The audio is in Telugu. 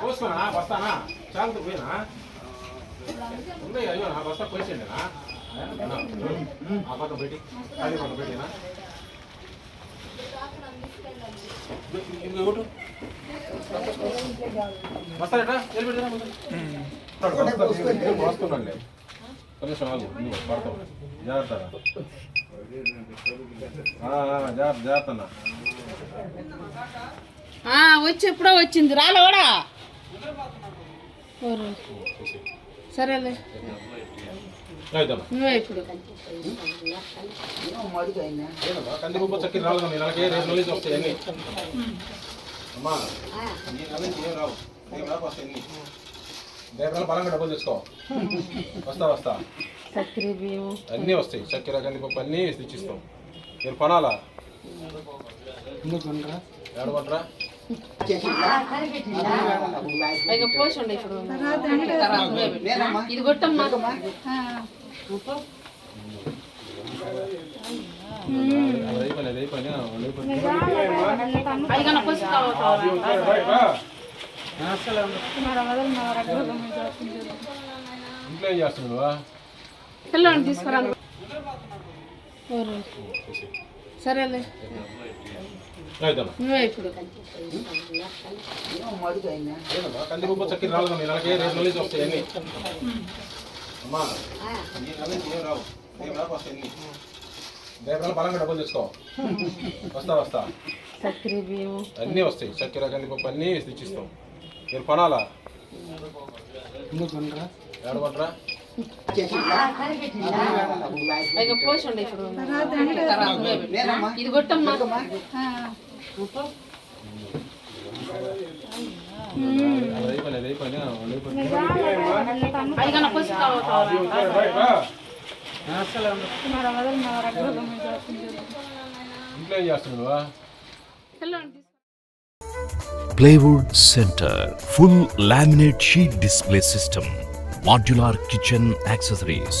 కోసుకోనా వస్తానా? చాలా పోయినా? ఉన్నాయి అయ్యో నా బస్తా పోసేయండినా ఆ పక్క పెట్టి అది పక్క పెట్టినా? వస్తాడట కొంచెం ఆగు నువ్వు పడతావు. జాగ్రత్త జాగ్రత్త జాగ్రత్త వచ్చి ఎప్పుడో వచ్చింది. రాలేవాడా సరేలే. నువ్వే ఇప్పుడు కందిపప్పు చక్కెర రావు నెలకి రేపు నుంచి వస్తాయి అన్ని అమ్మా ఈ నెల నుంచి ఏం రావు రేపు రాకు వస్తాయి. అన్ని రేపు నెల బలంగా డబ్బులు తీసుకో వస్తా వస్తా చక్కెర బియ్యం అన్నీ వస్తాయి చక్కెర కందిపప్పు అన్నీ తెచ్చిస్తాం మీరు కొనాలా ఏడమంటారా పైగా పోసి ఉండే ఇప్పుడు. ఇది కొట్టమ్మా. పైగా కావాలి తీసుకురా ఓరు. సరేలే. అయితమ్మా నువ్వే ఇప్పుడు. ఏంటమ్మా కందిపప్పు చక్కెర రావు నెలకి రేపు నెల నుంచి వస్తాయి అన్ని అమ్మా ఈ నెల నుంచి ఏం రావు రాకు వస్తాయి అన్ని రేపు బలంగా డబ్బులు తీసుకో వస్తా వస్తా చక్కెర బియ్యం అన్నీ వస్తాయి. చక్కెర కందిపప్పు అన్నీ తెచ్చిస్తాం. మీరు కొనాలా? ఏడమంటారా పైగా పోసి ఉండే ఇప్పుడు తర్వాత నువ్వే పెట్టు. ఇది కొట్టమ్మా. అది అయిపోయినా అది అయిపోయినా వాళ్ళు అయిపోయినా పైగా పోసి కావాలి? ఇంట్లో ఏం చేస్తున్నావా పిల్లని తీసుకురా plywood centre full laminate sheet display system modular kitchen accessories